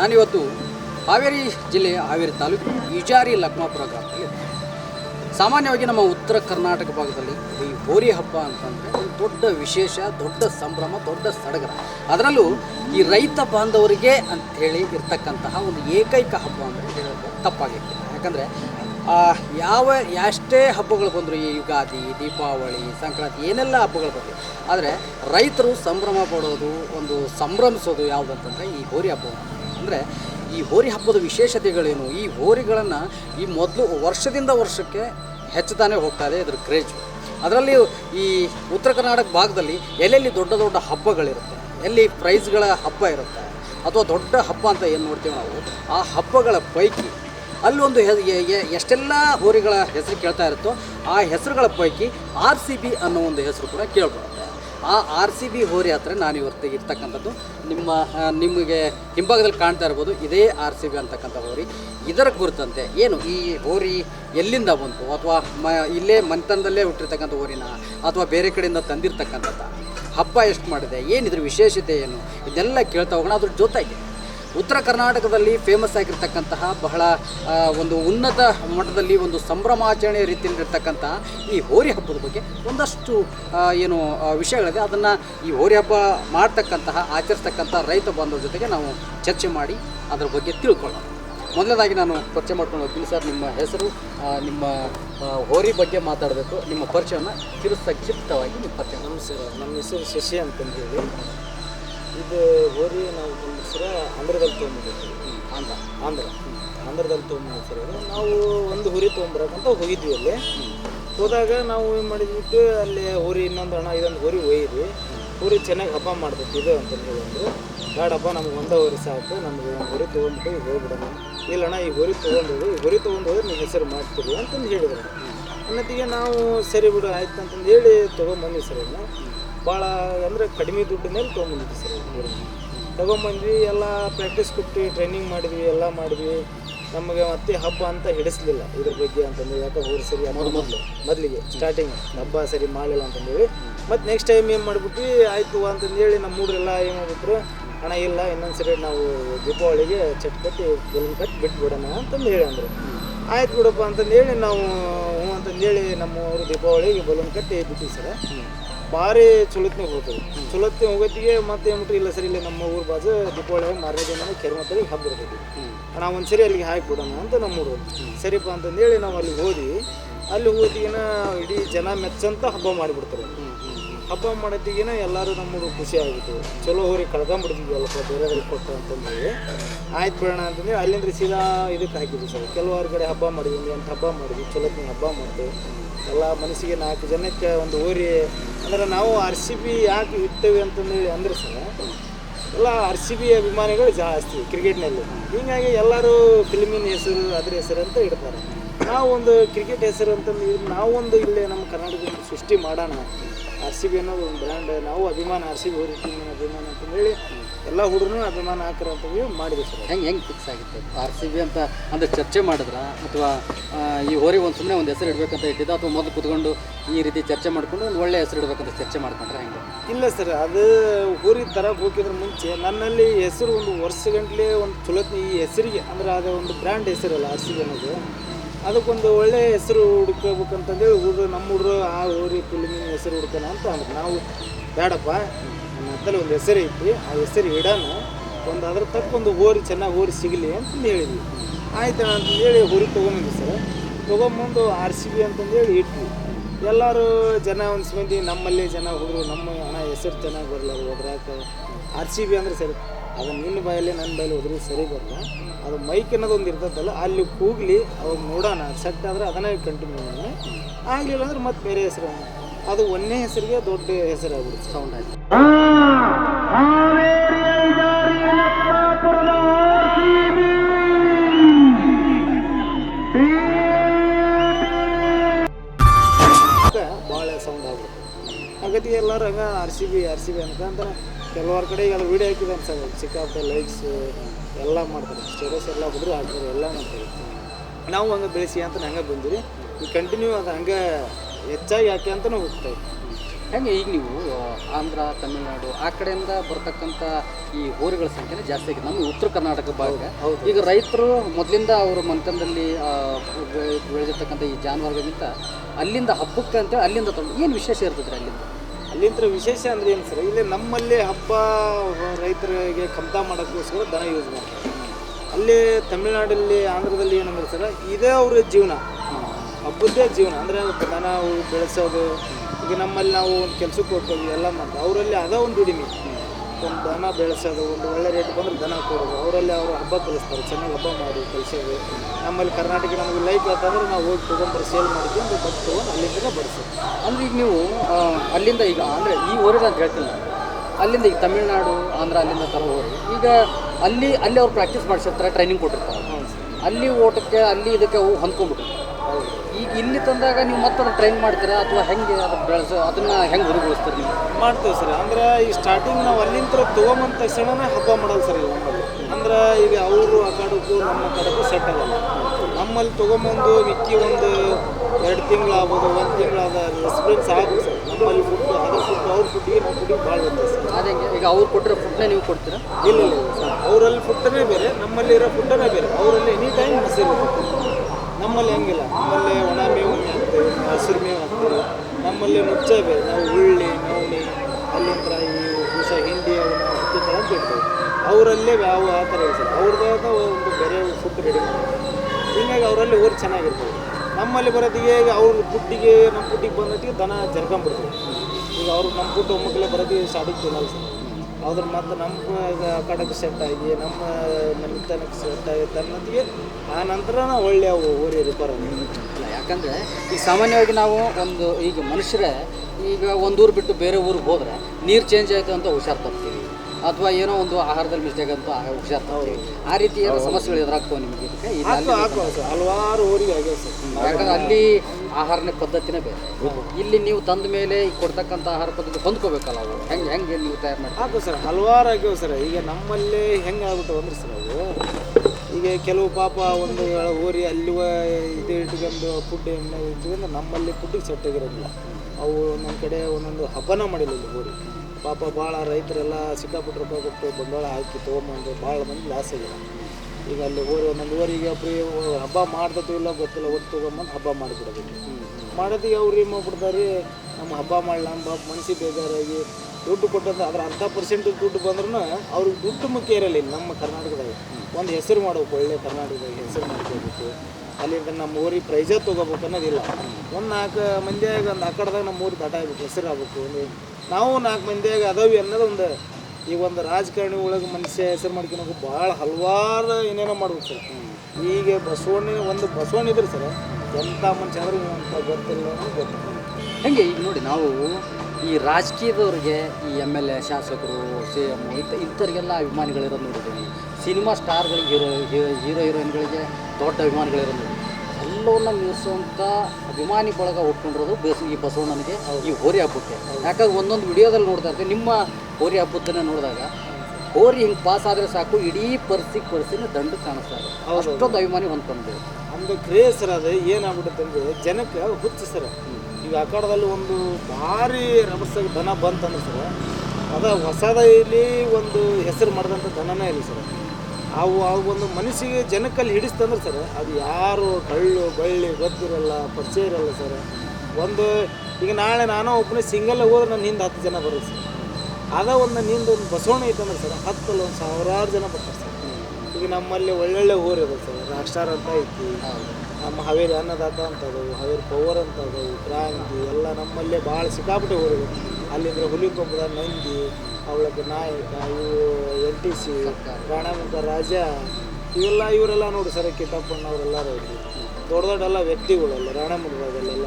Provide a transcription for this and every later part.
ನಾನಿವತ್ತು ಹಾವೇರಿ ಜಿಲ್ಲೆಯ ಹಾವೇರಿ ತಾಲೂಕು ಈಜಾರಿ ಲಕ್ಮಾಪುರ ಗ್ರಾಮದಲ್ಲಿ ಸಾಮಾನ್ಯವಾಗಿ ನಮ್ಮ ಉತ್ತರ ಕರ್ನಾಟಕ ಭಾಗದಲ್ಲಿ ಈ ಹೋರಿ ಹಬ್ಬ ಅಂತಂದರೆ ದೊಡ್ಡ ವಿಶೇಷ, ದೊಡ್ಡ ಸಂಭ್ರಮ, ದೊಡ್ಡ ಸಡಗರ. ಅದರಲ್ಲೂ ಈ ರೈತ ಬಾಂಧವರಿಗೆ ಅಂಥೇಳಿ ಇರ್ತಕ್ಕಂತಹ ಒಂದು ಏಕೈಕ ಹಬ್ಬ ಅಂದರೆ ಹೇಳೋದು ತಪ್ಪಾಗಿತ್ತು. ಯಾಕಂದರೆ ಯಾವ, ಎಷ್ಟೇ ಹಬ್ಬಗಳು ಬಂದರು ಈ ಯುಗಾದಿ, ದೀಪಾವಳಿ, ಸಂಕ್ರಾಂತಿ, ಏನೆಲ್ಲ ಹಬ್ಬಗಳು ಬರ್ತವೆ ಆದರೆ ರೈತರು ಸಂಭ್ರಮ ಪಡೋದು, ಒಂದು ಸಂಭ್ರಮಿಸೋದು ಯಾವುದಂತಂದರೆ ಈ ಹೋರಿ ಹಬ್ಬ. ಅಂದರೆ ಈ ಹೋರಿ ಹಬ್ಬದ ವಿಶೇಷತೆಗಳೇನು? ಈ ಹೋರಿಗಳನ್ನು ಈ ಮೊದಲು ವರ್ಷದಿಂದ ವರ್ಷಕ್ಕೆ ಹೆಚ್ಚುತ್ತಾನೆ ಹೋಗ್ತಾ ಇದೆ ಇದ್ರ ಕ್ರೇಜು ಅದರಲ್ಲಿ ಈ ಉತ್ತರ ಕರ್ನಾಟಕ ಭಾಗದಲ್ಲಿ ಎಲ್ಲೆಲ್ಲಿ ದೊಡ್ಡ ದೊಡ್ಡ ಹಬ್ಬಗಳಿರುತ್ತೆ, ಎಲ್ಲಿ ಪ್ರೈಸ್ಗಳ ಹಬ್ಬ ಇರುತ್ತೆ, ಅಥವಾ ದೊಡ್ಡ ಹಬ್ಬ ಅಂತ ಏನು ನೋಡ್ತೀವಿ ನಾವು, ಆ ಹಬ್ಬಗಳ ಪೈಕಿ ಅಲ್ಲಿ ಒಂದು ಹೆ- ಎ- ಎ- ಎಷ್ಟೆಲ್ಲ ಹೋರಿಗಳ ಹೆಸರು ಕೇಳ್ತಾ ಇರುತ್ತೋ ಆ ಹೆಸರುಗಳ ಪೈಕಿ ಆರ್ ಸಿ ಬಿ ಅನ್ನೋ ಒಂದು ಹೆಸರು ಕೂಡ ಕೇಳ್ಬರುತ್ತೆ. ಆ ಆರ್ ಸಿ ಬಿ ಹೋರಿ ಹತ್ರ ನಾನು ಇವತ್ತಿಗೆ ಇರ್ತಕ್ಕಂಥದ್ದು. ನಿಮ್ಮ ನಿಮಗೆ ಹಿಂಭಾಗದಲ್ಲಿ ಕಾಣ್ತಾ ಇರ್ಬೋದು, ಇದೇ ಆರ್ ಸಿ ಬಿ ಅಂತಕ್ಕಂಥ ಹೋರಿ. ಇದರ ಕುರಿತಂತೆ ಏನು, ಈ ಹೋರಿ ಎಲ್ಲಿಂದ ಬಂತು? ಅಥವಾ ಮ, ಇಲ್ಲೇ ಮನೆತನದಲ್ಲೇ ಹುಟ್ಟಿರ್ತಕ್ಕಂಥ ಹೋರಿನ? ಅಥವಾ ಬೇರೆ ಕಡೆಯಿಂದ ತಂದಿರ್ತಕ್ಕಂಥದ್ದು? ಹಬ್ಬ ಎಷ್ಟು ಮಾಡಿದೆ? ಏನಿದ್ರ ವಿಶೇಷತೆ ಏನು? ಇದೆಲ್ಲ ಕೇಳ್ತಾ ಹೋಗೋಣ, ಅದ್ರ ಜೊತೆಗೆ. ಉತ್ತರ ಕರ್ನಾಟಕದಲ್ಲಿ ಫೇಮಸ್ ಆಗಿರ್ತಕ್ಕಂತಹ ಬಹಳ ಒಂದು ಉನ್ನತ ಮಟ್ಟದಲ್ಲಿ ಒಂದು ಸಂಭ್ರಮಾಚರಣೆಯ ರೀತಿಯಲ್ಲಿರ್ತಕ್ಕಂತಹ ಈ ಹೋರಿ ಹಬ್ಬದ ಬಗ್ಗೆ ಒಂದಷ್ಟು ಏನು ವಿಷಯಗಳಿದೆ ಅದನ್ನು ಈ ಹೋರಿ ಹಬ್ಬ ಮಾಡ್ತಕ್ಕಂತಹ, ಆಚರಿಸ್ತಕ್ಕಂಥ ರೈತ ಬಾಂಧವರ ಜೊತೆಗೆ ನಾವು ಚರ್ಚೆ ಮಾಡಿ ಅದರ ಬಗ್ಗೆ ತಿಳ್ಕೊಳ್ಳೋಣ. ಮೊದಲನೇದಾಗಿ ನಾನು ಪರಿಚಯ ಮಾಡ್ಕೊಂಡು ಹೋಗ್ತೀನಿ ಸರ್. ನಿಮ್ಮ ಹೆಸರು ನಿಮ್ಮ ಹೋರಿ ಬಗ್ಗೆ ಮಾತಾಡಬೇಕು. ನಿಮ್ಮ ಪರಿಚಯವನ್ನು ಕಿರು ಸಂಕ್ಷಿಪ್ತವಾಗಿ ನಿಮ್ಮ ಪರಿಚಯ ನಮ್ಮ ಸರ್. ನಮ್ಮ ಹೆಸರು ಶಶಿ ಅಂತಂದು ಹೇಳಿ. ಇದು ಹೋರಿ ನಾವು ನಮ್ಮ ಸರ ಆಂಧ್ರದಲ್ಲಿ ತೊಗೊಂಬಂದಿದ್ವಿ ಆಂಧ್ರ. ಆಂಧ್ರ. ಆಂಧ್ರದಲ್ಲಿ ತೊಗೊಂಬಂದಿದ್ದು ಸರ್ ಇದು. ನಾವು ಒಂದು ಹುರಿ ತೊಗೊಂಬರಕ್ಕಂತ ಹೋಗಿದ್ವಿ ಅಲ್ಲಿ. ಹೋದಾಗ ನಾವು ಏನು ಮಾಡಿದ್ವಿ ಅಲ್ಲಿ ಹೋರಿ ಇನ್ನೊಂದು ಹಣ ಇದೊಂದು ಹುರಿ ಒಯ್ದ್ವಿ. ಹೋರಿ ಚೆನ್ನಾಗಿ ಹಬ್ಬ ಮಾಡ್ಬೇಕು ಇದು ಅಂತಂದು ಹೇಳಿದ್ರು ಬೇಡಪ್ಪ ನಮ್ಗೆ ಒಂದೇ ಹೋರಿ ಸಾಕು ನಮಗೆ ಒಂದು ಹುರಿ ತೊಗೊಂಡ್ಬಿಟ್ಟು ಈಗ ಹೋಗ್ಬಿಡೋಣ. ಇಲ್ಲ ಅಣ್ಣ ಈ ಹೊರಿ ತೊಗೊಂಡು ಈ ಹುರಿ ತೊಗೊಂಡು ಹೋದ್ರೆ ನೀವು ಹೆಸರು ಮಾಡ್ತೀರಿ ಅಂತಂದು ಹೇಳಿದ್ರು. ಅನ್ನತ್ತಿಗೆ ನಾವು ಸರಿ ಬಿಡು ಆಯ್ತು ಅಂತಂದು ಹೇಳಿ ತೊಗೊಂಬಂದ್ವಿ ಸರ್ ಅದನ್ನ. ಭಾಳ ಅಂದರೆ ಕಡಿಮೆ ದುಡ್ಡಿನಲ್ಲಿ ತೊಗೊಂಬಂದಿದ್ವಿ ಸರ್ ತೊಗೊಂಬಂದ್ವಿ ಎಲ್ಲ ಪ್ರಾಕ್ಟೀಸ್ ಕೊಟ್ಟು ಟ್ರೈನಿಂಗ್ ಮಾಡಿದ್ವಿ ಎಲ್ಲ ಮಾಡಿದ್ವಿ. ನಮಗೆ ಮತ್ತೆ ಹಬ್ಬ ಅಂತ ಹಿಡಿಸ್ಲಿಲ್ಲ ಇದ್ರ ಬಗ್ಗೆ ಅಂತಂದು ಯಾಕೆ ಹೋರಿ ಸರಿ ಮೊದಲು ಮೊದಲು. ಮೊದಲಿಗೆ ಸ್ಟಾರ್ಟಿಂಗ್ ಹಬ್ಬ ಸರಿ ಮಾಡಲಿಲ್ಲ ಅಂತಂದೇಳಿ. ಮತ್ತು ನೆಕ್ಸ್ಟ್ ಟೈಮ್ ಏನು ಮಾಡಿಬಿಟ್ವಿ ಆಯಿತು ಅಂತಂದೇಳಿ ನಮ್ಮ ಮೂಡ್ರೆಲ್ಲ ಏನು ಮಾಡ್ಬಿಟ್ರು ಹಣ ಇಲ್ಲ ಇನ್ನೊಂದು ಸರಿ ನಾವು ದೀಪಾವಳಿಗೆ ಚಟ್ ಕಟ್ಟಿ ಬಲೂನ್ ಕಟ್ಟಿ ಬಿಟ್ಬಿಡೋಣ ಅಂತಂದು ಹೇಳಿ ಅಂದರು. ಆಯ್ತು ಬಿಡಪ್ಪ ಅಂತಂದೇಳಿ ನಾವು ಹ್ಞೂ ಅಂತಂದೇಳಿ ಹೇಳಿ ನಮ್ಮ ಊರು ದೀಪಾವಳಿಗೆ ಬಲೂನ್ ಕಟ್ಟಿ ಬಿಟ್ಟಿವಿ ಸರ್. ಭಾರಿ ಚುಲತ್ನೆ ಹೋಗ್ತದೆ. ಚುಲತ್ನೆ ಹೋಗೋತ್ತಿಗೆ ಮತ್ತೆ ಏನ್ಬಿಟ್ರಿ ಇಲ್ಲ ಸರಿ, ಇಲ್ಲ ನಮ್ಮ ಊರ ಬಾಜು ದೀಪಾವಳಿ ಮಾರನೇ ದಿನ ಕೆರೆಮತ್ತಲ್ಲಿ ಹಬ್ಬ ಇರ್ತೈತಿ ನಾವು ಒಂದ್ಸರಿ ಅಲ್ಲಿಗೆ ಹಾಕಿ ಬಿಡೋಣ ಅಂತ ನಮ್ಮ ಊರು ಸರಿಪ್ಪ ಅಂತಂದೇಳಿ ನಾವು ಅಲ್ಲಿಗೆ ಹೋದ್ವಿ. ಅಲ್ಲಿ ಹೋದಿಗಿನ ಇಡೀ ಜನ ಮೆಚ್ಚಂತ ಹಬ್ಬ ಮಾಡಿಬಿಡ್ತಾರೆ. ಹಬ್ಬ ಮಾಡೋತ್ತಿಗಿನ ಎಲ್ಲರೂ ನಮ್ಮ ಊರು ಖುಷಿ ಆಗಿತ್ತು ಚಲೋ ಹೋಗಿ ಕಳ್ಕೊಂಬಿಡ್ತಿದ್ವಿ ಅಲ್ಲಪ್ಪ ಬೇರೆಯವ್ರಿಗೆ ಕೊಟ್ಟು ಅಂತಂದೇಳಿ. ಆಯ್ತು ಬಿಡೋಣ ಅಂತಂದೇಳಿ ಅಲ್ಲಿಂದ ಸೀದಾ ಇದಕ್ಕೆ ಹಾಕಿದ್ವಿ ಸರ್. ಕೆಲವಾರು ಕಡೆ ಹಬ್ಬ ಮಾಡಿದ್ವಿ ಅಂತ ಹಬ್ಬ ಮಾಡಿದ್ವಿ, ಚಲೋತ್ನ ಹಬ್ಬ ಮಾಡ್ತೇವೆ ಎಲ್ಲ ಮನಸ್ಸಿಗೆ ನಾಲ್ಕು ಜನಕ್ಕೆ ಒಂದು ಊರಿ ಅಂದ್ರೆ ನಾವು ಆರ್ ಸಿ ಬಿ ಯಾಕೆ ಇರ್ತೇವೆ ಅಂತಂದೇಳಿ ಅಂದ್ರೆ ಸರ್, ಎಲ್ಲ ಆರ್ ಸಿ ಬಿ ಅಭಿಮಾನಿಗಳು ಜಾಸ್ತಿ ಕ್ರಿಕೆಟ್ನಲ್ಲಿ. ಹೀಗಾಗಿ ಎಲ್ಲರೂ ಫಿಲ್ಮಿನ ಹೆಸರು, ಅದ್ರ ಹೆಸರು ಅಂತ ಇಡ್ತಾರೆ. ನಾವು ಒಂದು ಕ್ರಿಕೆಟ್ ಹೆಸರು ಅಂತಂದು ನಾವೊಂದು ಇಲ್ಲೇ ನಮ್ಮ ಕರ್ನಾಟಕದಲ್ಲಿ ಸೃಷ್ಟಿ ಮಾಡೋಣ. ಆರ್ ಸಿ ಬಿ ಅನ್ನೋದು ಒಂದು ಬ್ರ್ಯಾಂಡ್ ನಾವು ಅಭಿಮಾನ ಆರ್ ಸಿ ಬಿ ಹೋರಿ ಅಭಿಮಾನ ಅಂತಂದೇಳಿ ಎಲ್ಲ ಹುಡುಗರು ಅಭಿಮಾನ ಹಾಕರ ಮಾಡಿದೆ ಸರ್. ಹೆಂಗೆ ಹೆಂಗೆ ಫಿಕ್ಸ್ ಆಗಿತ್ತು? ಆರ್ ಸಿ ಬಿ ಅಂತ ಅಂದರೆ ಚರ್ಚೆ ಮಾಡಿದ್ರ? ಅಥವಾ ಈ ಹೋರಿ ಒಂದು ಸುಮ್ಮನೆ ಒಂದು ಹೆಸರು ಇಡಬೇಕಂತ ಇಟ್ಟಿದ್ದ ಅಥವಾ ಮೊದಲು ಕುತ್ಕೊಂಡು ಈ ರೀತಿ ಚರ್ಚೆ ಮಾಡ್ಕೊಂಡು ಒಂದು ಒಳ್ಳೆ ಹೆಸರು ಇಡಬೇಕಂತ ಚರ್ಚೆ ಮಾಡ್ಕೊಂಡ್ರೆ ಹೆಂಗೆ? ಇಲ್ಲ ಸರ್ ಅದು ಊರಿಗೆ ಥರ ಹೋಗಿದ್ರ ಮುಂಚೆ ನನ್ನಲ್ಲಿ ಹೆಸರು ಒಂದು ವರ್ಷ ಗಂಟ್ಲೆ ಒಂದು ಚಲೋತ್ನ ಈ ಹೆಸರಿಗೆ ಅಂದ್ರೆ ಅದು ಒಂದು ಬ್ರ್ಯಾಂಡ್ ಹೆಸರಲ್ಲ ಆರ್ ಸಿ ಬಿ ಅನ್ನೋದು. ಅದಕ್ಕೊಂದು ಒಳ್ಳೆ ಹೆಸರು ಹುಡ್ಕೋಬೇಕಂತಂದೇಳಿ ಹುಡುಗರು ನಮ್ಮ ಹುಡುಗರು ಆ ಊರಿ ಫಿಲ್ಮಿನ ಹೆಸರು ಹುಡ್ಕೋಣ ಅಂತ ಅಂದ್ರೆ. ನಾವು ಬೇಡಪ್ಪ. ಹತ್ತಲ್ಲಿ ಒಂದು ಹೆಸರು ಐತಿ. ಆ ಹೆಸರು ಇಡೋಣ ಒಂದು ಅದ್ರ ತಕ್ಕ ಒಂದು ಹೋರಿ ಚೆನ್ನಾಗಿ ಓರಿ ಸಿಗಲಿ ಅಂತಂದು ಹೇಳಿದ್ವಿ. ಆಯ್ತು ಅಂತಂದೇಳಿ ಊರಿ ತೊಗೊಂಬಂದ್ವಿ ಸರ್. ತೊಗೊಂಬಂದು ಆರ್ ಸಿ ಬಿ ಅಂತಂದೇಳಿ ಇಟ್ವಿ. ಎಲ್ಲರೂ ಜನ ಒಂದು ಮಂದಿ ನಮ್ಮಲ್ಲಿ ಜನ ಹೋದರು. ನಮ್ಮ ಹಣ ಹೆಸರು ಚೆನ್ನಾಗಿ ಬರಲ್ಲ ಹೋದ್ರಾಕ. ಆರ್ ಸಿ ಬಿ ಅಂದ್ರೆ ಸರಿ. ಅದು ನಿನ್ನ ಬಾಯಲ್ಲಿ ನನ್ನ ಬಾಯಲ್ಲಿ ಹೋದ್ರೆ ಸರಿ ಬರಲ್ಲ ಅದು ಮೈಕ್ ಅನ್ನೋದೊಂದು ಇರ್ತದಲ್ಲ ಅಲ್ಲಿ ಕೂಗ್ಲಿ ಅವಾಗ ನೋಡೋಣ. ಸೆಟ್ ಆದರೆ ಅದನ್ನೇ ಕಂಟಿನ್ಯೂ ಮಾಡೋಣ. ಆಗಲಿಲ್ಲ ಅಂದ್ರೆ ಮತ್ತೆ ಬೇರೆ ಹೆಸರು ಅದು ಒಂದೇ ಹೆಸರಿಗೆ ದೊಡ್ಡ ಹೆಸರು ಆಗ್ಬಿಡುತ್ತೆ ಸೌಂಡ್ ಆಯ್ತು ಹಾಗಾಗಿ ಎಲ್ಲರೂ ಹಂಗೆ R C B R C B ಅಂತಂದ್ರೆ ಕೆಲವಾರು ಕಡೆ ಎಲ್ಲ ವಿಡಿಯೋ ಹಾಕಿದೆ ಅನ್ಸಲ್ಲ. ಸಿಕ್ಕಾಪಟ್ಟೆ ಲೈಕ್ಸ್ ಎಲ್ಲ ಮಾಡ್ತಾರೆ. ಸ್ಟೇಟಸ್ ಎಲ್ಲ ಹುಡುಗರು ಹಾಕ್ತಾರೆ, ಎಲ್ಲ ಮಾಡ್ತಾರೆ. ನಾವು ಹಂಗೆ ಬೆಳೆಸಿ ಅಂತ ಹಂಗೆ ಬಂದಿರಿ. ಈ ಕಂಟಿನ್ಯೂ ಅದು ಹಂಗೆ ಹೆಚ್ಚಾಗಿ ಹಾಕಿ ಅಂತಲೂ ಹೋಗ್ತಾ ಇತ್ತು ಹೆಂಗೆ ಈಗ ನೀವು ಆಂಧ್ರ ತಮಿಳುನಾಡು ಆ ಕಡೆಯಿಂದ ಬರ್ತಕ್ಕಂಥ ಈ ಹೋರಿಗಳ ಸಂಖ್ಯೆನೇ ಜಾಸ್ತಿ ಆಗಿದೆ. ನಮ್ಮ ಉತ್ತರ ಕರ್ನಾಟಕ ಭಾಗ. ಹೌದು. ಈಗ ರೈತರು ಮೊದಲಿಂದ ಅವರು ಮಂತನದಲ್ಲಿ ಬೆಳೆದಿರ್ತಕ್ಕಂಥ ಈ ಜಾನುವಾರುಗಳಿಗಿಂತ ಅಲ್ಲಿಂದ ಹಬ್ಬಕ್ಕೆ ಅಂತೇಳಿ ಅಲ್ಲಿಂದ ತಗೊಂಡು ಏನು ವಿಶೇಷ ಇರ್ತದೆ ಅಲ್ಲಿಂದ? ಅಲ್ಲಿಂದ ವಿಶೇಷ ಅಂದ್ರೆ ಏನು ಸರ್ ಇಲ್ಲಿ ನಮ್ಮಲ್ಲಿ ಹಬ್ಬ ರೈತರಿಗೆ ಕಮ್ತ ಮಾಡೋಕ್ಕೋಸ್ಕರ ದನ ಯೂಸ್ ಮಾಡ್ತಾರೆ. ಅಲ್ಲಿ ತಮಿಳುನಾಡಲ್ಲಿ ಆಂಧ್ರದಲ್ಲಿ ಏನಂದ್ರೆ ಸರ್ ಇದೇ ಅವ್ರ ಜೀವನ. ಹಬ್ಬದ್ದೇ ಜೀವನ. ಅಂದರೆ ದನ ಬೆಳೆಸೋದು ಈಗ ನಮ್ಮಲ್ಲಿ ನಾವು ಒಂದು ಕೆಲಸಕ್ಕೆ ಹೋಗ್ತೀವಿ ಎಲ್ಲ ಮಾಡ್ತೀವಿ. ಅವರಲ್ಲಿ ಅದ ಒಂದು ದುಡಿಮೆ ಒಂದು ದನ ಬೆಳೆಸೋದು ಒಂದು ಒಳ್ಳೆ ರೇಟ್ ಬಂದರೆ ದನ ಕೊಡೋದು. ಅವರಲ್ಲಿ ಅವರು ಹಬ್ಬ ಕಲಿಸ್ತಾರೆ ಚೆನ್ನಾಗಿ ಹಬ್ಬ ಮಾಡಿ ಕಲಿಸೋದು ನಮ್ಮಲ್ಲಿ ಕರ್ನಾಟಕ ನಮಗೆ ಲೈಕ್ ಅಂತಂದ್ರೆ ನಾವು ಹೋಗಿ ತೊಗೊಂಡ್ರೆ ಸೇಲ್ ಮಾಡ್ಕೊಂಡು ಬಸ್ ತೊಗೊಂಡು ಅಲ್ಲಿಂದ ಬಡಿಸೋದು. ಅಂದರೆ ಈಗ ನೀವು ಅಲ್ಲಿಂದ ಈಗ ಅಂದರೆ ಈ ಹೋರಿದ ಅಂತ ಹೇಳ್ತೀನಿ ಅಲ್ಲಿಂದ ಈಗ ತಮಿಳುನಾಡು ಆಂಧ್ರ ಅಲ್ಲಿಂದ ತರೋರು ಈಗ ಅಲ್ಲಿ ಅಲ್ಲಿ ಅವ್ರು ಪ್ರಾಕ್ಟೀಸ್ ಮಾಡಿಸಿರ್ತಾರೆ ಟ್ರೈನಿಂಗ್ ಕೊಟ್ಟಿರ್ತಾರೆ. ಅಲ್ಲಿ ಓಟಕ್ಕೆ ಅಲ್ಲಿ ಇದಕ್ಕೆ ಅವು ಹೊಂದ್ಕೊಂಡ್ಬಿಟ್ಟಿರ್ತಾರೆ ಹೌದು ಈಗ ಇಲ್ಲಿ ತಂದಾಗ ನೀವು ಮತ್ತೆ ಟ್ರೈನ್ ಮಾಡ್ತೀರಾ? ಅಥವಾ ಹೆಂಗೆ ಅದು ಬೆಳೆಸೋ ಅದನ್ನ ಹೆಂಗೆ ಹೊರಗೊಳಿಸ್ತೀರಿ ನೀವು? ಮಾಡ್ತೇವೆ ಸರ್. ಅಂದ್ರೆ ಈ ಸ್ಟಾರ್ಟಿಂಗ್ ನಾವು ಅಲ್ಲಿಂದ ತೊಗೊಂಬಂದ ತಕ್ಷಣನೇ ಹಬ್ಬ ಮಾಡಲ್ಲ ಸರ್ ನಮ್ಮಲ್ಲಿ. ಅಂದ್ರೆ ಈಗ ಅವರು ಆ ಕಡೆಗೂ ನಮ್ಮ ಕಡೆಗೂ ಸೆಟ್ ಆಗಲ್ಲ. ನಮ್ಮಲ್ಲಿ ತಗೊಂಬಂದು ಮಿಕ್ಕಿ ಒಂದು ಎರಡು ತಿಂಗಳಾಗ್ಬೋದು, ಒಂದು ತಿಂಗಳಾದ ಎಕ್ಸ್ಪೀರಿಯನ್ಸ್ ಆಗ್ಬೋದು ನಮ್ಮಲ್ಲಿ ಫುಡ್ ಅದ್ರ ಫುಡ್ ಅವ್ರ ಫುಡ್ಡಿಗೆ ನಮ್ಮ ಫುಡ್ಡಿಗೆ ಭಾಳ ವ್ಯತ್ಯಾಸ. ಅದೇ ಈಗ ಅವ್ರು ಕೊಟ್ಟಿರೋ ಫುಡ್ನೇ ನೀವು ಕೊಡ್ತೀರಾ? ಇಲ್ಲ ಇಲ್ಲ ಸರ್. ಅವರಲ್ಲಿ ಫುಡ್ಡನೇ ಬೇರೆ ನಮ್ಮಲ್ಲಿ ಇರೋ ಫುಡ್ಡನೇ ಬೇರೆ. ಅವರಲ್ಲಿ ಎನಿ ಟೈಮ್ ಹಸಿರು ನಮ್ಮಲ್ಲಿ ಹಂಗಿಲ್ಲ. ನಮ್ಮಲ್ಲಿ ಒಣ ಮೇವು ಹಾಕ್ತೇವೆ ಹಸಿರು ಮೇವು ಹಾಕ್ತೇವೆ ನಮ್ಮಲ್ಲಿ ನುಚ್ಚ ಬೇರೆ. ನಾವು ಉಳ್ಳಿ ನವಣಿ ಅಲ್ಲಿಂದ ಈ ಹೊಸ ಹಿಂಡಿ ಅವನ್ನ ಹತ್ತಿ ಅಂತ ಇರ್ತೇವೆ ಅವರಲ್ಲೇ ಯಾವ ಆ ಥರ ಸರ್. ಅವ್ರದ್ದಾದ ಒಂದು ಬೇರೆ ಫುಡ್ ರೆಡಿ ಮಾಡ್ತಾರೆ. ಹೀಗಾಗಿ ಅವರಲ್ಲಿ ಊರು ಚೆನ್ನಾಗಿರ್ತದೆ. ನಮ್ಮಲ್ಲಿ ಬರೋದಿಗೆ ಅವ್ರ ಪುಟ್ಟಿಗೆ, ನಮ್ಮ ಪುಟ್ಟಿಗೆ ಬಂದಟ್ಟಿಗೆ ದನ ಜರ್ಕೊಂಬಿಡ್ತೀವಿ ಈಗ ಅವ್ರಿಗೆ ನಮ್ಮ ಪುಟ್ಟ ಒಮ್ಮಕ್ಕಲೇ ಬರೋದಿಗೆ ಸಾಡಿಗೆ ತಿನ್ನಲ್ಲ ಸರ್? ಅದ್ರ ಮತ್ತು ನಮ್ಮ ಕಡೆಗೆ ಸೆಟ್ ಆಗಿ, ನಮ್ಮ ಮನೆತನಕ್ಕೆ ಸೆಟ್ ಆಗಿ ತನ್ನೊತ್ತಿಗೆ ಆ ನಂತರ ಒಳ್ಳೆಯ ಒಳ್ಳೆ ಅವು ಊರಿ ರಿಪೇರ್ ಯಾಕಂದರೆ ಈಗ ಸಾಮಾನ್ಯವಾಗಿ ನಾವು ಒಂದು ಈಗ ಮನುಷ್ಯರೇ ಈಗ ಒಂದು ಊರು ಬಿಟ್ಟು ಬೇರೆ ಊರಿಗೆ ಹೋದರೆ ನೀರು ಚೇಂಜ್ ಆಯಿತು ಅಂತ ಹುಷಾರು ತಪ್ತೀವಿ. ಅಥವಾ ಏನೋ ಒಂದು ಆಹಾರದಲ್ಲಿ ಮಿಸ್ಟೇಕ್ ಅಂತ ಆ- ಹುಷಾರು ಆ ರೀತಿ ಏನೋ ಸಮಸ್ಯೆಗಳು ಎದುರಾಗ್ತವೆ ನಿಮಗೆ ಇದಕ್ಕೆ. ಹಲವಾರು ಊರಿಗೆ ಯಾಕಂದ್ರೆ ಅಲ್ಲಿ ಆಹಾರನೇ ಪದ್ಧತಿನೇ ಬೇರೆ. ಇಲ್ಲಿ ನೀವು ತಂದ ಮೇಲೆ ಕೊಡ್ತಕ್ಕಂಥ ಆಹಾರ ಪದ್ಧತಿ ಹೊಂದ್ಕೋಬೇಕಲ್ಲ ಅವು ಹೆಂಗೆ ಹೆಂಗೆ ನೀವು ತಯಾರು ಮಾಡಿ ಹಾಕು ಸರ್ ಹಲವಾರು ಆಗ್ಯಾವ ಸರ್, ಈಗ ನಮ್ಮಲ್ಲಿ ಹೆಂಗೆ ಆಗ್ಬಿಟ್ಟು ಅಂದ್ರೆ ಸರ್ ಅವು ಈಗ ಕೆಲವು ಪಾಪ ಒಂದು ಊರಿ ಅಲ್ಲಿ ಇದು ಇಟ್ಕೊಂಡು ಫುಡ್ ಎಣ್ಣೆ ಇಟ್ಕೊಂಡು ನಮ್ಮಲ್ಲಿ ಫುಡ್ಡಿಗೆ ಸೆಟ್ ಆಗಿರೋದಿಲ್ಲ. ಅವು ನಮ್ಮ ಕಡೆ ಒಂದೊಂದು ಹಬ್ಬನ ಮಾಡಿಲ್ಲ ಇಲ್ಲಿ ಊರಿ. ಪಾಪ ಭಾಳ ರೈತರೆಲ್ಲ ಸಿಕ್ಕಾಪಟ್ಟೆ ರೂಪಾಯಿ ಕೊಟ್ಟು ಬಂಡವಾಳ ಹಾಕಿ ತೊಗೊಂಬಂದು ಭಾಳ ಮಂದಿ ಲಾಸ್ ಆಗಿದೆ ಈಗ ಅಲ್ಲಿ ಊರು ಒಂದೊಂದು ಊರಿಗೆ ಪ್ರೀ ಹಬ್ಬ ಮಾಡ್ತತಿ ಇಲ್ಲ ಗೊತ್ತಿಲ್ಲ, ಒಟ್ಟು ತೊಗೊಂಬಂದು ಹಬ್ಬ ಮಾಡಿಬಿಡೋದು. ಮಾಡೋದಿಗೆ ಅವ್ರು ಏನು ಮಾಡ್ಬಿಡ್ತಾರೆ, ನಮ್ಮ ಹಬ್ಬ ಮಾಡಲ್ಲ ನಮ್ಮ ಮನಸ್ಸಿಗೆ ಬೇಜಾರಾಗಿ ದುಡ್ಡು ಕೊಟ್ಟಂತ ಅದ್ರ ಅರ್ಧ ಪರ್ಸೆಂಟ್ ದುಡ್ಡು ಬಂದ್ರೂ ಅವ್ರಿಗೆ ದುಡ್ಡು ಮುಖ್ಯ ಇರಲಿಲ್ಲ ನಮ್ಮ ಕರ್ನಾಟಕದಾಗ ಒಂದು ಹೆಸರು ಮಾಡ್ಬೇಕು, ಒಳ್ಳೆ ಕರ್ನಾಟಕದಾಗ ಹೆಸರು ಮಾಡ್ಕೋಬೇಕು ಅಲ್ಲಿಂದ ನಮ್ಮ ಊರಿಗೆ ಪ್ರೈಸೇ ತೊಗೋಬೇಕು ಅನ್ನೋದಿಲ್ಲ ಒಂದು ನಾಲ್ಕು ಮಂದಿಯಾಗ, ಒಂದು ಆ ಕಡೆದಾಗ ನಮ್ಮ ಊರಿಗೆ ದಾಟ ಆಗ್ಬೇಕು, ಹೆಸರು ಆಗ್ಬೇಕು. ನಾವು ನಾಲ್ಕು ಮಂದಿಯಾಗ ಅದಾವಿ ಅನ್ನೋದು ಒಂದು ಈಗ ಒಂದು ರಾಜಕಾರಣಿ ಒಳಗೆ ಮನುಷ್ಯ ಹೆಸರು ಮಾಡ್ಕೊಳಕ್ಕೆ ಭಾಳ ಹಲವಾರು ಏನೇನೋ ಮಾಡ್ಬೇಕು ಸರ್. ಈಗ ಬಸವಣ್ಣ, ಒಂದು ಬಸವಣ್ಣ ಇದ್ರೆ ಸರ್ ಎಂಥ ಮನುಷ್ಯ ಆದರೂ ಅಂತ ಗೊತ್ತಿಲ್ಲ ಗೊತ್ತಿಲ್ಲ. ಹೆಂಗೆ ಈಗ ನೋಡಿ, ನಾವು ಈ ರಾಜಕೀಯದವ್ರಿಗೆ ಈ ಎಂ ಎಲ್ ಎ, ಶಾಸಕರು, ಸಿ ಎಂ ಇಂಥ ಇಂಥವ್ರಿಗೆಲ್ಲ ಅಭಿಮಾನಿಗಳಿರೋದು ನೋಡಿದ್ದೀವಿ. ಸಿನಿಮಾ ಸ್ಟಾರ್ಗಳಿಗೆ, ಹೀರೋ ಹೀರೋ ಹೀರೋಯಿನ್ಗಳಿಗೆ ದೊಡ್ಡ ಅಭಿಮಾನಿಗಳಿರೋದು ಎಲ್ಲವನ್ನ ಮೀರಿಸುವಂಥ ಅಭಿಮಾನಿ ಬಳಗ ಹುಟ್ಕೊಂಡಿರೋದು ಬೇಸ್ ಈ ಬಸವಣ್ಣನಿಗೆ ಈ ಹೋರಿ ಹಬ್ಬಕ್ಕೆ. ಯಾಕಂದ್ರೆ ಒಂದೊಂದು ವಿಡಿಯೋದಲ್ಲಿ ನೋಡ್ತಾ ಇರ್ತೀವಿ, ನಿಮ್ಮ ಹೋರಿ ಹಬ್ಬದನ್ನ ನೋಡಿದಾಗ ಹೋರಿ ಹಿಂಗೆ ಪಾಸ್ ಆದರೆ ಸಾಕು ಇಡೀ ಪರಿಸ್ಥಿತಿ ಪರಿಸ್ಥಿತಿನ ದಂಡ ಕಾಣಿಸ್ತಾರೆ. ಅಷ್ಟೊಂದು ಅಭಿಮಾನಿ ಹೊಂದ್ಕೊಂಡಿದ್ದೀವಿ ಅಂದ್ರೆ ಕ್ರೇಜ್ ಸರ್ ಅದು ಏನಾಗ್ಬಿಡುತ್ತೆ ಅಂದರೆ ಜನಕ್ಕೆ ಹುಚ್ಚು ಸರ್. ಈಗ ಅಖಾಡದಲ್ಲಿ ಒಂದು ಭಾರಿ ರಭಸಾಗಿ ದನ ಬಂತಂದ್ರೆ ಸರ್ ಅದ ಹೊಸದಲ್ಲಿ ಒಂದು ಹೆಸರು ಮಾಡಿದಂಥ ದನನೇ ಇಲ್ಲ ಸರ್. ಅವು ಅವು ಒಂದು ಮನಸ್ಸಿಗೆ ಜನಕ್ಕಲ್ಲಿ ಹಿಡಿಸ್ತಂದ್ರೆ ಸರ್ ಅದು ಯಾರು ಕಳ್ಳು ಬಳ್ಳಿ ಗೊತ್ತಿರಲ್ಲ ಪರಿಚಯ ಇರಲ್ಲ ಸರ್. ಒಂದು ಈಗ ನಾಳೆ ನಾನು ಒಬ್ಬನೇ ಸಿಂಗಲ್ ಹೋದ್ರೆ ನನ್ನ ಹಿಂದೆ ಹತ್ತು ಜನ ಬರೋದು ಸರ್. ಅದ ಒಂದು ನಿಂದು ಒಂದು ಬಸವಣ್ಣ ಐತಂದ್ರೆ ಸರ್, ಹತ್ತಲ್ಲ ಒಂದು ಸಾವಿರಾರು ಜನ ಬರ್ತಾರೆ ಸರ್. ಈಗ ನಮ್ಮಲ್ಲಿ ಒಳ್ಳೊಳ್ಳೆ ಊರಿದೆ ಸರ್ ರಾಕ್ ಸ್ಟಾರ್ ಅಂತ ಐತಿ. ನಮ್ಮ ಹಾವೇರಿ ಅನ್ನದಾತ ಅಂತ ಅದಾವು, ಹಾವೇರಿ ಪವರ್ ಅಂತ ಅದಾವು, ಕ್ರಾಂತಿ, ಎಲ್ಲ ನಮ್ಮಲ್ಲೇ ಭಾಳ ಸಿಕ್ಕಾಪಟ್ಟೆ ಅಲ್ಲಿಂದ ಅಲ್ಲಿಂದ್ರೆ ಹುಲಿಕೊಬ್ಬರ ನಂದಿ ಅವಳಕ್ಕೆ ನಾಯಕ, ಇವು ಎನ್ ಟಿ ಸಿ ರಾಣಮುಖ ರಾಜ, ಇವೆಲ್ಲ ಇವರೆಲ್ಲ ನೋಡಿ ಸರ್ ಕಿಟ್ಟಪ್ಪಣ್ಣ ಅವರೆಲ್ಲರೂ ದೊಡ್ಡ ದೊಡ್ಡ ಎಲ್ಲ ವ್ಯಕ್ತಿಗಳೆಲ್ಲ ರಾಣಮಂತ್ರದಲ್ಲೆಲ್ಲ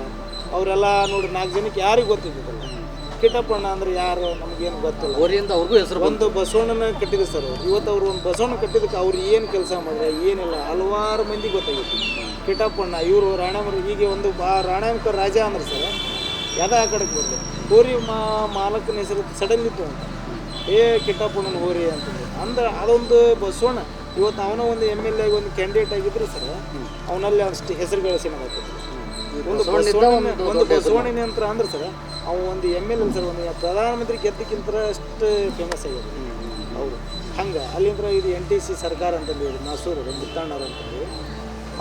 ಅವರೆಲ್ಲ ನೋಡಿ ನಾಲ್ಕು ಜನಕ್ಕೆ ಯಾರಿಗೂ ಗೊತ್ತಿದ್ದಲ್ಲ ಕಿಟ್ಟಪ್ಪಣ್ಣ ಅಂದ್ರೆ ಯಾರು ನಮ್ಗೇನು ಗೊತ್ತಿಲ್ಲ. ಅವರಿಂದ ಅವ್ರಿಗೂ ಹೆಸರು ಒಂದು ಬಸವಣ್ಣನ ಕಟ್ಟಿದ್ರು ಸರ್ ಅವ್ರು. ಇವತ್ತು ಅವರು ಒಂದು ಬಸವಣ್ಣ ಕಟ್ಟಿದಕ್ಕೆ ಅವ್ರು ಏನು ಕೆಲಸ ಮಾಡಿದ್ರೆ ಏನಿಲ್ಲ. ಹಲವಾರು ಮಂದಿ ಗೊತ್ತಾಗಿತ್ತು. ಕಿಟ್ಟಪ್ಪಣ್ಣ ಇವರು ರಾಣಾಮರು ಹೀಗೆ ಒಂದು ಬಾ ರಾಣಾಮಕ ರಾಜ ಅಂದ್ರೆ ಸರ್ ಯದ ಆ ಕಡೆಗೆ ಬರಲಿ. ಹೋರಿ ಮಾ ಮಾಲಕನ ಹೆಸರು ಸಡನ್ ಇತ್ತು ಅಂತ. ಏ ಕಿಟ್ಟಪ್ಪಣ್ಣನ ಹೋರಿ ಅಂತ ಅಂದ್ರೆ ಅದೊಂದು ಬಸವಣ್ಣ ಇವತ್ತು ಅವನ ಒಂದು ಎಂ ಎಲ್ ಎ ಒಂದು ಕ್ಯಾಂಡಿಡೇಟ್ ಆಗಿದ್ರು ಸರ್ ಅವನಲ್ಲಿ ಅಷ್ಟು ಹೆಸರು ಗಳಿಸಿ ಒಂದು ಬಸವಣ್ಣ ಒಂದು ಬಸವಣ್ಣ ಯಂತ್ರ ಅಂದ್ರೆ ಸರ್ ಅವು ಒಂದು ಎಂ ಎಲ್ ಎಲ್ ಒಂದು ಪ್ರಧಾನಮಂತ್ರಿ ಗೆದ್ದಕ್ಕಿಂತ ಅಷ್ಟು ಫೇಮಸ್ ಆಗ್ಯದ ಅವರು ಹಂಗೆ ಅಲ್ಲಿಂದ ಇದು ಎನ್ ಟಿ ಸಿ ಸರ್ಕಾರ ಅಂತಂದು ಹೇಳಿ, ಮೈಸೂರು ಮುತ್ತಣ್ಣವ್ರು ಅಂತಂದು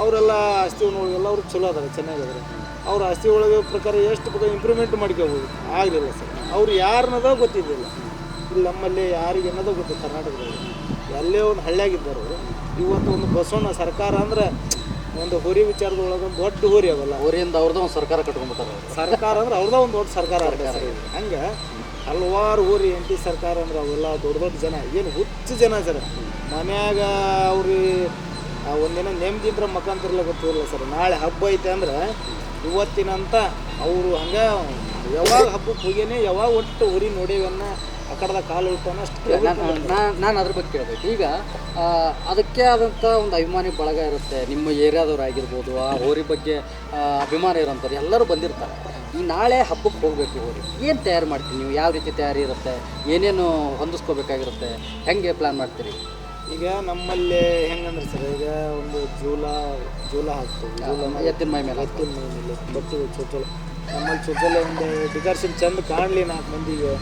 ಅವರೆಲ್ಲ ಆಸ್ತಿ ಒಳಗೆಲ್ಲ ಅವ್ರು ಚಲೋ ಅದಾರೆ ಚೆನ್ನಾಗಿದ್ದಾರೆ ಅವ್ರ ಆಸ್ತಿ ಒಳಗೆ ಪ್ರಕಾರ ಎಷ್ಟು ಬೇಕಾದ ಇಂಪ್ರೂವ್ಮೆಂಟ್ ಮಾಡ್ಕೋಬೋದು. ಆಗಲಿಲ್ಲ ಸರ್. ಅವ್ರು ಯಾರನ್ನದ ಗೊತ್ತಿದ್ದಿಲ್ಲ. ಇಲ್ಲಿ ನಮ್ಮಲ್ಲಿ ಯಾರಿಗೆ ಅನ್ನೋದೋ ಗೊತ್ತಿಲ್ಲ ಕರ್ನಾಟಕದಲ್ಲಿ ಎಲ್ಲೇ ಒಂದು ಹಳ್ಳಿಯಾಗಿದ್ದರು ಇವತ್ತು ಒಂದು ಬಸವಣ್ಣ ಸರ್ಕಾರ ಅಂದ್ರೆ ಒಂದು ಹುರಿ ವಿಚಾರದೊಳಗೆ ಒಂದು ದೊಡ್ಡ ಹೋರಿ ಅವಲ್ಲ ಹುರಿಯಿಂದ ಅವ್ರದ್ದು ಒಂದು ಸರ್ಕಾರ ಕಟ್ಕೊಂಡ್ಬಿಟ್ಟಾರೆ ಸರ್ಕಾರ ಅಂದ್ರೆ ಅವ್ರದ ಒಂದು ದೊಡ್ಡ ಸರ್ಕಾರ. ಹಂಗೆ ಹಲವಾರು ಊರಿ ಎನ್ ಟಿ ಸರ್ಕಾರ ಅಂದ್ರೆ ಅವೆಲ್ಲ ದೊಡ್ಡ ದೊಡ್ಡ ಜನ ಏನು ಹುಚ್ಚು ಜನ ಸರ್. ಮನ್ಯಾಗ ಅವ್ರಿ ಆ ಒಂದಿನ ನೆಮ್ಮದಿದ್ರ ಮಕ್ಕಂತಿರ್ಲ ಗೊತ್ತಿರಲಿಲ್ಲ ಸರ್. ನಾಳೆ ಹಬ್ಬ ಐತೆ ಅಂದ್ರೆ ಇವತ್ತಿನಂತ ಅವರು ಹಂಗೆ ಯಾವಾಗ ಹಬ್ಬಕ್ಕೆ ಹೋಗೇನೆ ಯಾವಾಗ ಒಟ್ಟು ಊರಿ ನೋಡೇವನ್ನ ಆ ಕಡೆದ ಕಾಲು ಇಟ್ಟಾನ ಅಷ್ಟು ನಾನು ಅದ್ರ ಬಗ್ಗೆ ಕೇಳಬೇಕು. ಈಗ ಅದಕ್ಕೆ ಆದಂಥ ಒಂದು ಅಭಿಮಾನಿ ಬಳಗ ಇರುತ್ತೆ. ನಿಮ್ಮ ಏರಿಯಾದವ್ರು ಆಗಿರ್ಬೋದು ಆ ಹೋರಿ ಬಗ್ಗೆ ಅಭಿಮಾನ ಇರೋಂಥವ್ರು ಎಲ್ಲರೂ ಬಂದಿರ್ತಾರೆ. ಈ ನಾಳೆ ಹಬ್ಬಕ್ಕೆ ಹೋಗ್ಬೇಕು ಹೋರಿ ಏನು ತಯಾರು ಮಾಡ್ತೀರಿ ನೀವು? ಯಾವ ರೀತಿ ತಯಾರಿ ಇರುತ್ತೆ? ಏನೇನು ಹೊಂದಿಸ್ಕೋಬೇಕಾಗಿರುತ್ತೆ? ಹೆಂಗೆ ಪ್ಲ್ಯಾನ್ ಮಾಡ್ತೀರಿ? ಈಗ ನಮ್ಮಲ್ಲಿ ಹೆಂಗಂದ್ರೆ ಸರ್ ಈಗ ಒಂದು ಜೂಲ ಜೂಲ ಹಾಕ್ತೀವಿ. ಜೂಲ ಎತ್ತಿನ ಮೈ ಮೇಲೆ ಎತ್ತಿನ ಮೇಲೆ ಬರ್ತೀವಿ ಚೊಚ್ಚಲ. ನಮ್ಮಲ್ಲಿ ಚೊಚ್ಚಲ ಒಂದು ಡಿಕಾರ್ಷನ್ ಚಂದ ಕಾಣಲಿ ನಾಲ್ಕು ಮಂದಿಗೆ.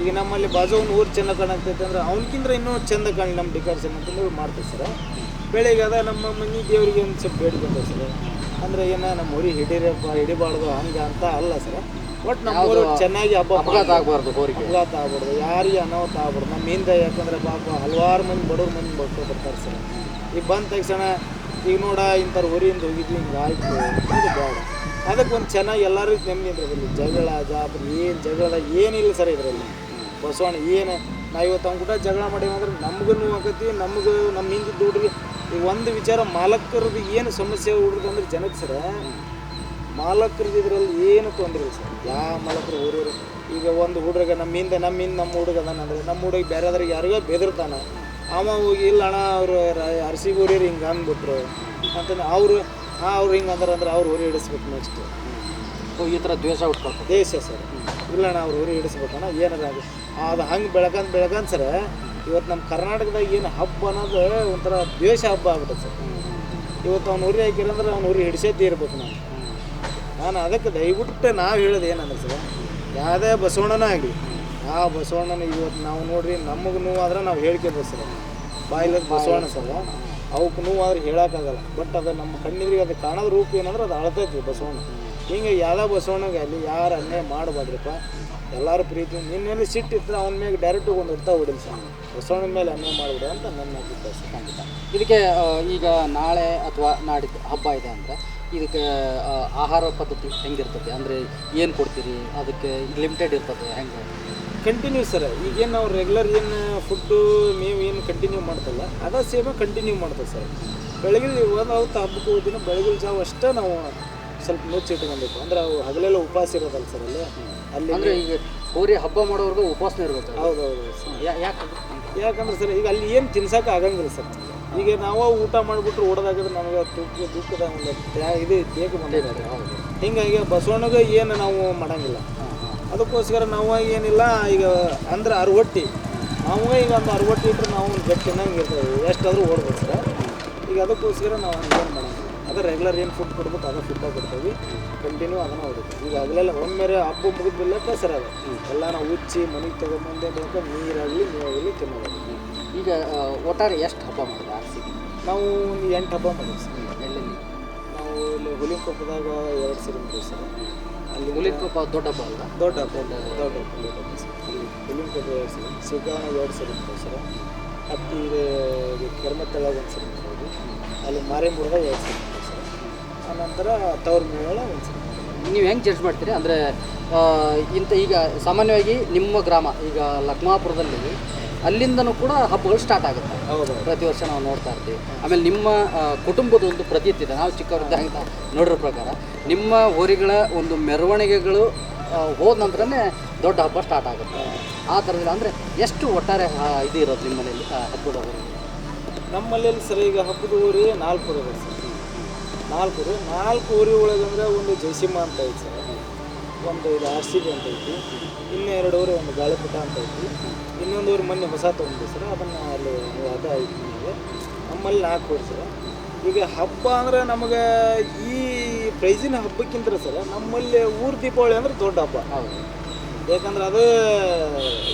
ಈಗ ನಮ್ಮಲ್ಲಿ ಬಾಜು ಒಂದು ಊರು ಚೆಂದ ಕಾಣಾಕ್ತೈತೆ ಅಂದ್ರೆ ಅವನಕ್ಕಿಂತ ಇನ್ನೂ ಚಂದ ಕಾಣಲಿ ನಮ್ಮ ಡಿಕಾರ್ಷನ್ ಅಂತಂದ್ರೆ ಮಾಡ್ತೀವಿ ಸರ್. ಬೆಳಿಗ್ಗೆ ಅದ ನಮ್ಮ ಮನೆ ದೇವರಿಗೆ ಒಂದು ಸ್ವಲ್ಪ ಬೇಡಿ ಸರ ಸರ್. ಅಂದ್ರೆ ಏನ ನಮ್ಮ ಊರಿಗೆ ಹಿಡಿರಪ್ಪ ಹಿಡಿಬಾರ್ದು ಹಂಗೆ ಅಂತ ಅಲ್ಲ ಸರ್. ಒಟ್ಟು ನಮ್ಮೂರು ಚೆನ್ನಾಗಿ ಹಬ್ಬ ಅಪಘಾತ ಆಗಬಾರ್ದು ಹೋರಿಗೆ ಅಪಘಾತ ಆಗ್ಬಾರ್ದು. ಯಾರಿಗೆ ಅನಾಹುತ ಆಗ್ಬಾರ್ದು. ನಮ್ಮ ಹಿಂದೆ ಯಾಕಂದ್ರೆ ಪಾಪ ಹಲವಾರು ಮಂದಿ ಬಡವ್ರ ಮಂದಿ ಬರ್ಕೊ ಬರ್ತಾರೆ ಸರ್. ಈಗ ಬಂದ ತಕ್ಷಣ ಈಗ ನೋಡ ಇಂಥವ್ರು ಊರಿಂದ ಹೋಗಿದ್ವಿ ಹಿಂಗೆ ಆಯ್ತು. ಇದು ಬೇಡ. ಅದಕ್ಕೆ ಒಂದು ಚೆನ್ನಾಗಿ ಎಲ್ಲರೂ ನೆಮ್ಮದಿ ಇದರಲ್ಲಿ ಜಗಳ ಜಾಬ್ರಿ ಏನು ಜಗಳ ಏನಿಲ್ಲ ಸರ್ ಇದರಲ್ಲಿ. ಬಸವಣ್ಣ ಏನು? ನಾವು ಇವತ್ತು ಅವ್ನ ಕೂಡ ಜಗಳ ಮಾಡೀವಿ ಅಂದ್ರೆ ನಮಗೂ ಆಕತಿ ನಮಗೂ ನಮ್ಮ ಹಿಂದಿದ್ದು ಹುಡುಗಿ ಈಗ ಒಂದು ವಿಚಾರ ಮಾಲಕರದ್ದು ಏನು ಸಮಸ್ಯೆ ಹುಡುಗ ಅಂದ್ರೆ ಜನಕ್ಕೆ ಸರ ಮಾಲಕರದ್ದು ಇದರಲ್ಲಿ ಏನು ತೊಂದರೆ ಇಲ್ಲ ಸರ್. ಯಾವ ಮಾಲಕರು ಊರೂರು ಈಗ ಒಂದು ಹುಡುಗ ನಮ್ಮ ಹಿಂದೆ ನಮ್ಮ ಹಿಂದೆ ನಮ್ಮ ಹುಡುಗ ಅದಾನಂದ್ರೆ ನಮ್ಮ ಹುಡುಗ ಬೇರೆದ್ರಿಗೆ ಯಾರಿಗೋ ಬೆದಿರ್ತಾನೆ. ಅವ ಹೋಗಿ ಇಲ್ಲ ಅಣ್ಣ ಅವರು ಅರಸಿ ಊರಿಯರು ಹಿಂಗೆ ಅಂದ್ಬಿಟ್ರು. ಅಂತಂದ್ರೆ ಅವರು ಹಾಂ ಅವ್ರು ಹಿಂಗೆ ಅಂದ್ರೆ ಅಂದ್ರೆ ಅವ್ರು ಊರಿ ಹಿಡಿಸ್ಬೇಕು ನೆಕ್ಸ್ಟ್ ಈ ಥರ ದ್ವೇಷ ಉಟ್ಕೊಳ್ತಾರೆ ದ್ವೇಷ ಸರ್. ಇಲ್ಲ ಅಣ್ಣ ಅವ್ರು ಊರಿ ಹಿಡಿಸ್ಬೇಕಣ್ಣ ಏನದ ಅದು ಅದು ಹಂಗೆ ಬೆಳಕಂದು ಬೆಳಕಂದ್ ಸರ್ ಇವತ್ತು ನಮ್ಮ ಕರ್ನಾಟಕದಾಗ ಏನು ಹಬ್ಬ ಅನ್ನೋದು ಒಂಥರ ದ್ವೇಷ ಹಬ್ಬ ಆಗ್ಬಿಟ್ಟೆ ಸರ್. ಇವತ್ತು ಅವ್ನು ಊರಿ ಹಾಕಿರಂದ್ರೆ ಅವ್ನು ಉರಿ ಹಿಡಿಸೇದ್ದೇ ಇರ್ಬೇಕು ನಾನು ನಾನು ಅದಕ್ಕೆ ದಯವಿಟ್ಟು ನಾವು ಹೇಳೋದು ಏನಂದ್ರೆ ಸರ್, ಯಾವುದೇ ಬಸವಣ್ಣನ ಆಗಲಿ, ಆ ಬಸವಣ್ಣನ ಇವತ್ತು ನಾವು ನೋಡ್ರಿ, ನಮಗೆ ನೋವಾದ್ರೆ ನಾವು ಹೇಳ್ಕೊಬೋದು ಸರ್. ಬಾಯಿಲದ ಬಸವಣ್ಣ ಸರ್ ಅವಕ್ಕೆ ನೋವಾದ್ರೆ ಹೇಳೋಕ್ಕಾಗಲ್ಲ. ಬಟ್ ಅದು ನಮ್ಮ ಕಣ್ಣಿದ್ರಿಗೆ ಅದು ಕಾಣೋದ ರೂಪ ಏನಂದ್ರೆ ಅದು ಅಳತೈತಿ ಬಸವಣ್ಣ. ಹಿಂಗೆ ಯಾವುದೇ ಬಸವಣ್ಣಗೆ ಅಲ್ಲಿ ಯಾರು ಅನ್ಯಾಯ ಮಾಡಬಾರ್ದಪ್ಪ ಎಲ್ಲರೂ ಪ್ರೀತಿ, ನಿನ್ನೆಲ್ಲಿ ಸಿಟ್ಟಿದ್ರೆ ಅವನ ಮೇಲೆ ಡೈರೆಕ್ಟ್ ಒಂದು ಇರ್ತಾ ಹೊಡಿಲ್ಲ ಸರ್. ಬಸವಣ್ಣನ ಮೇಲೆ ಅನ್ಯಾಯ ಮಾಡಿಬಿಡ ಅಂತ ನನ್ನ ಅಭಿಪ್ರಾಯ ಖಂಡಿತ. ಇದಕ್ಕೆ ಈಗ ನಾಳೆ ಅಥವಾ ನಾಡಿದ್ದು ಹಬ್ಬ ಇದೆ ಅಂದರೆ ಇದಕ್ಕೆ ಆಹಾರ ಪದ್ಧತಿ ಹೆಂಗಿರ್ತದೆ? ಅಂದರೆ ಏನು ಕೊಡ್ತೀರಿ? ಅದಕ್ಕೆ ಲಿಮಿಟೆಡ್ ಇರ್ತದೆ ಹೆಂಗೆ? ಕಂಟಿನ್ಯೂ ಸರ್ ಈಗೇನು ನಾವು ರೆಗ್ಯುಲರ್ ಏನು ಫುಡ್ಡು ಮೇವು ಏನು ಕಂಟಿನ್ಯೂ ಮಾಡ್ತಲ್ಲ ಅದೇ ಸೇಮ ಕಂಟಿನ್ಯೂ ಮಾಡ್ತದೆ ಸರ್. ಬೆಳಗಿನ ಒಂದು ಹೊತ್ತು ಹಬ್ಬಕ್ಕೆ ಹೋದಿನ ಬೆಳಗಿನ ಜಾವ ಅಷ್ಟೇ ನಾವು ಸ್ವಲ್ಪ ಮುಚ್ಚಿಟ್ಕೊಬೇಕು ಅಂದ್ರೆ ಅವು ಹಗಲೆಲ್ಲ ಉಪವಾಸ ಇರೋದಲ್ಲ ಸರ್ ಅಲ್ಲಿ. ಅಲ್ಲಿ ಅಂದರೆ ಈಗ ಹೋರಿ ಹಬ್ಬ ಮಾಡೋರ್ಗು ಉಪವಾಸನೇ ಇರ್ಬೇಕು ಹೌದೌದು ಹೌದು ಯಾಕೆ ಯಾಕಂದ್ರೆ ಸರ್ ಈಗ ಅಲ್ಲಿ ಏನು ತಿನ್ಸಕ್ಕೆ ಆಗಂಗಿಲ್ಲ ಸರ್. ಈಗ ನಾವು ಊಟ ಮಾಡಿಬಿಟ್ರು ಓಡೋದಾಗಿದ್ರೆ ನಮಗೆ ತುಪ್ಪ ದುಃಖದ ಇದು ಬೇಕು ಬಂದಿದ್ದಾರೆ ಹಿಂಗಾಗಿ ಬಸವಣ್ಣಗೆ ಏನು ನಾವು ಮಾಡಂಗಿಲ್ಲ. ಅದಕ್ಕೋಸ್ಕರ ನಾವು ಏನಿಲ್ಲ ಈಗ ಅಂದ್ರೆ ಅರವಟ್ಟಿ. ನಾವು ಈಗ ಒಂದು ಅರವಟ್ಟಿ ಇಟ್ಟರೆ ನಾವು ಒಂದು ಗಟ್ಟಿ ತಿನ್ನಂಗೆ ಇರ್ತೇವೆ ಎಷ್ಟಾದರೂ ಓಡ್ಬೇಕು ಸರ್ ಈಗ ಅದಕ್ಕೋಸ್ಕರ ನಾವು ಏನು ಮಾಡೋಂಗಿಲ್ಲ. ಅದೇ ರೆಗ್ಯುಲರ್ ಏನು ಫುಡ್ ಕೊಡ್ಬೇಕು ಅದೇ ಫುಡ್ ಕೊಡ್ತೀವಿ. ಕಂಟಿನ್ಯೂ ಅದನ್ನು ಹೊಡಿತೀವಿ ಈಗ ಆಗಲೆಲ್ಲ ಒಮ್ಮೆರೆ ಹಬ್ಬ ಮುಗಿದ ಬಿಲ್ಲಕ್ಕ ಸರ್ ಅದು. ಎಲ್ಲ ನಾವು ಉಚ್ಚಿ ಮನೆಗೆ ತೊಗೊಂಬಂದೆ ಬೇಕು ನೀರಾಗಲಿ ನೀರಾಗಲಿ ತಿನ್ನೋದು. ಈಗ ಒಟ್ಟಾರೆ ಎಷ್ಟು ಹಬ್ಬ ಮಾಡಿದೆ ಆರ್ ಸಿ ಬಿ? ನಾವು ಎಂಟು ಹಬ್ಬ ಮಾಡಿದ್ವಿ ಸರ್ ಎಲ್ಲೆಲ್ಲಿ? ನಾವು ಇಲ್ಲಿ ಹುಲಿಕೊಪ್ಪದಾಗ ಎರಡು ಸರಿ ಮಾಡಿದ್ವಿ ಸರ್. ಅಲ್ಲಿ ಹುಲಿಕೊಪ್ಪ ದೊಡ್ಡ ಹಬ್ಬ ಅಲ್ಲ ದೊಡ್ಡ ಹಬ್ಬ ದೊಡ್ಡ ಹಬ್ಬ ದೊಡ್ಡ ಹಬ್ಬ ಸರ್. ಅಲ್ಲಿ ಹುಲಿಕೊಪ್ಪ ಎರಡು ಸರಿ ಸಿಗ್ಗಾನ ಎರಡು ಸರಿ ಮಾಡಿದ್ವಿ ಸರ್. ಹತ್ತಿ ಕೆರ್ಮತ್ತಳಾಗ ಒಂದು ಸರಿ ಮಾಡಿದ್ವಿ. ಅಲ್ಲಿ ಮಾರೇಮುರ್ದಾಗ ಎರಡು ಸರಿ ಮಾಡಿದ್ವಿ ಸರ್. ಆನಂತರ ತವ್ರ ಮೇಳ ಒಂದು ಸರಿ. ನೀವು ಹೆಂಗೆ ಜಡ್ಜ್ ಮಾಡ್ತೀರಿ? ಅಂದರೆ ಇಂಥ ಈಗ ಸಾಮಾನ್ಯವಾಗಿ ನಿಮ್ಮ ಗ್ರಾಮ ಈಗ ಲಕ್ಮಾಪುರದಲ್ಲಿ ಅಲ್ಲಿಂದನೂ ಕೂಡ ಹಬ್ಬಗಳು ಸ್ಟಾರ್ಟ್ ಆಗುತ್ತೆ. ಹೌದು. ಪ್ರತಿ ವರ್ಷ ನಾವು ನೋಡ್ತಾ ಇರ್ತೀವಿ. ಆಮೇಲೆ ನಿಮ್ಮ ಕುಟುಂಬದ ಒಂದು ಪ್ರತೀತಿ ಇದೆ. ನಾವು ಚಿಕ್ಕವರಿದ್ದಾಗ ನೋಡಿರೋ ಪ್ರಕಾರ ನಿಮ್ಮ ಊರಿಗಳ ಒಂದು ಮೆರವಣಿಗೆಗಳು ಹೋದ ನಂತರನೇ ದೊಡ್ಡ ಹಬ್ಬ ಸ್ಟಾರ್ಟ್ ಆಗುತ್ತೆ. ಆ ಥರದಿಲ್ಲ ಅಂದರೆ ಎಷ್ಟು ಒಟ್ಟಾರೆ ಇದು ಇರೋದು ನಿಮ್ಮ ಮನೆಯಲ್ಲಿ ಹಬ್ಬದ ಹೋರಿ ನಮ್ಮಲ್ಲಿ ಸರಿ ಈಗ ಹಬ್ಬದ ಊರಿ ನಾಲ್ಕು ಸರ್ ನಾಲ್ಕು ಊರು ನಾಲ್ಕು ಊರಿ ಒಳಗಂದ್ರೆ ಒಂದು ಜಯಸಿಂಹ ಅಂತ ಐತೆ ಸರ್. ಒಂದು ಇದು ಆರ್ ಸಿ ಬಿ ಅಂತ ಐತಿ. ಇನ್ನೂ ಎರಡು ಊರು ಒಂದು ಗಾಳಿಪುಟ ಅಂತ ಐತಿ. ಇನ್ನೊಂದು ಊರು ಮೊನ್ನೆ ಹೊಸ ತೊಗೊಂಡು ಸರ್. ಅದನ್ನು ಅಲ್ಲಿ ಅದ ಐತಿ ನಮಗೆ ನಮ್ಮಲ್ಲಿ ನಾಲ್ಕು ಊರು ಸರ್. ಈಗ ಹಬ್ಬ ಅಂದ್ರೆ ನಮಗೆ ಈ ಪ್ರೈಸಿನ ಹಬ್ಬಕ್ಕಿಂತ ಸರ್ ನಮ್ಮಲ್ಲಿ ಊರು ದೀಪಾವಳಿ ಅಂದ್ರೆ ದೊಡ್ಡ ಹಬ್ಬ. ಹೌದು. ಯಾಕಂದ್ರೆ ಅದು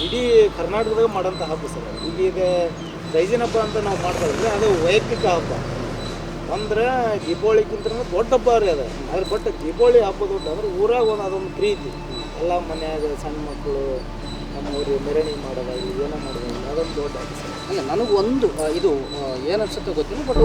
ಇಡೀ ಕರ್ನಾಟಕದಾಗ ಮಾಡೋಂಥ ಹಬ್ಬ ಸರ್. ಈಗ ಈಗ ಪ್ರೈಸಿನ ಹಬ್ಬ ಅಂತ ನಾವು ಮಾಡ್ತಾ ಇದ್ವಿ ಅದು ವೈಯಕ್ತಿಕ ಹಬ್ಬ. ಅಂದ್ರೆ ದೀಪಾವಳಿಗಿಂತ ದೊಡ್ಡ ಹಬ್ಬ ರೀ ಅದು. ಅದ್ರ ಬಟ್ ದೀಪಾವಳಿ ಹಬ್ಬ ದೊಡ್ಡ ಅಂದ್ರೆ ಊರಾಗ ಒಂದು ಅದೊಂದು ಪ್ರೀತಿ. ಎಲ್ಲ ಮನ್ಯಾಗ ಸಣ್ಣ ಮಕ್ಕಳು ನಮ್ಮ ಊರಿಗೆ ಮೆರವಣಿಗೆ ಮಾಡೋದಾಗಲಿ, ಏನೋ ಮಾಡೋದಾಗಲಿ, ಅದೊಂದು ದೊಡ್ಡ ಹಬ್ಬ. ಅಲ್ಲ ನನಗೊಂದು ಇದು ಏನು ಅನ್ಸುತ್ತೆ ಗೊತ್ತಿಲ್ಲ ಬಟ್